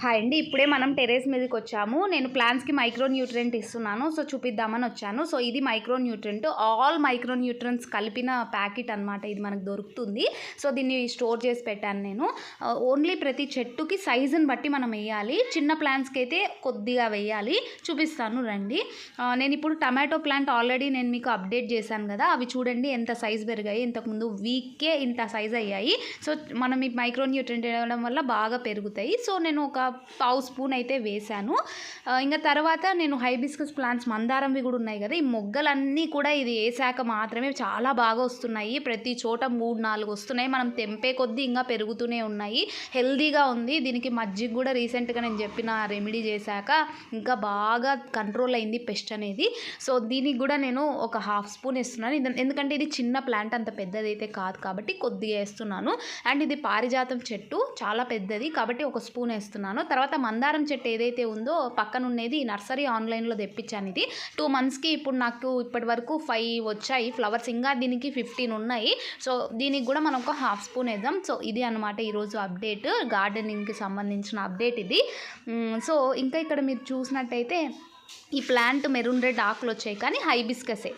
Hi అండి ఇప్పుడే మనం టెర్రస్ మీదకి వచ్చాము. నేను ప్లాంట్స్కి మైక్రో న్యూట్రియంట్ ఇస్తున్నాను. సో చూపిద్దామని వచ్చాను. సో ఇది micro nutrient all micro nutrients కలిపిన ప్యాకెట్ అనమాట ఇది మనకు దొరుకుతుంది. సో దీన్ని స్టోర్ చేసి పెట్టాను నేను. ఓన్లీ ప్రతి చెట్టుకి సైజుని బట్టి మనం వేయాలి. చిన్న ప్లాంట్స్కి అయితే కొద్దిగా వేయాలి. చూపిస్తాను రండి. నేను ఇప్పుడు టమాటో ప్లాంట్ ఆల్రెడీ నేను మీకు అప్డేట్ చేశాను కదా. అవి చూడండి ఎంత సైజ్ పెరిగాయి. ఇంతకుముందు వీక్కే ఇంత సైజ్ అయ్యాయి. సో మనం ఈ మైక్రో న్యూట్రియంట్ వేయడం వల్ల బాగా పెరుగుతాయి. సో నేను ఒక పావు స్పూన్ అయితే వేశాను. ఇంకా తర్వాత నేను హైబిస్కస్ ప్లాంట్స్ మందారంవి కూడా ఉన్నాయి కదా ఈ మొగ్గలన్నీ కూడా ఇది వేసాక మాత్రమే చాలా బాగా వస్తున్నాయి. ప్రతి చోట మూడు నాలుగు వస్తున్నాయి. మనం తెంపే కొద్దీ ఇంకా పెరుగుతూనే ఉన్నాయి. హెల్దీగా ఉంది. దీనికి మజ్జిగ కూడా రీసెంట్గా నేను చెప్పిన రెమెడీ చేశాక ఇంకా బాగా కంట్రోల్ అయింది పెస్ట్ అనేది. సో దీనికి కూడా నేను ఒక హాఫ్ స్పూన్ వేస్తున్నాను. ఎందుకంటే ఇది చిన్న ప్లాంట్ అంత పెద్దది అయితే కాదు కాబట్టి కొద్దిగా వేస్తున్నాను. అండ్ ఇది పారిజాతం చెట్టు చాలా పెద్దది కాబట్టి ఒక స్పూన్ వేస్తున్నాను. తర్వాత మందారం చెట్టు ఏదైతే ఉందో పక్కన ఉన్నది నర్సరీ ఆన్లైన్లో తెప్పించాను ఇది. టూ మంత్స్కి ఇప్పుడు నాకు ఇప్పటి వరకు ఫైవ్ వచ్చాయి. ఫ్లవర్స్ ఇంకా దీనికి ఫిఫ్టీన్ ఉన్నాయి. సో దీనికి కూడా మనం ఒక హాఫ్ స్పూన్ వేద్దాం. సో ఇది అనమాట ఈరోజు అప్డేట్. గార్డెనింగ్కి సంబంధించిన అప్డేట్ ఇది. సో ఇంకా ఇక్కడ మీరు చూసినట్టయితే ఈ ప్లాంట్ మెరూన్ రెడ్ ఆకులు వచ్చాయి కానీ హైబిస్కసే.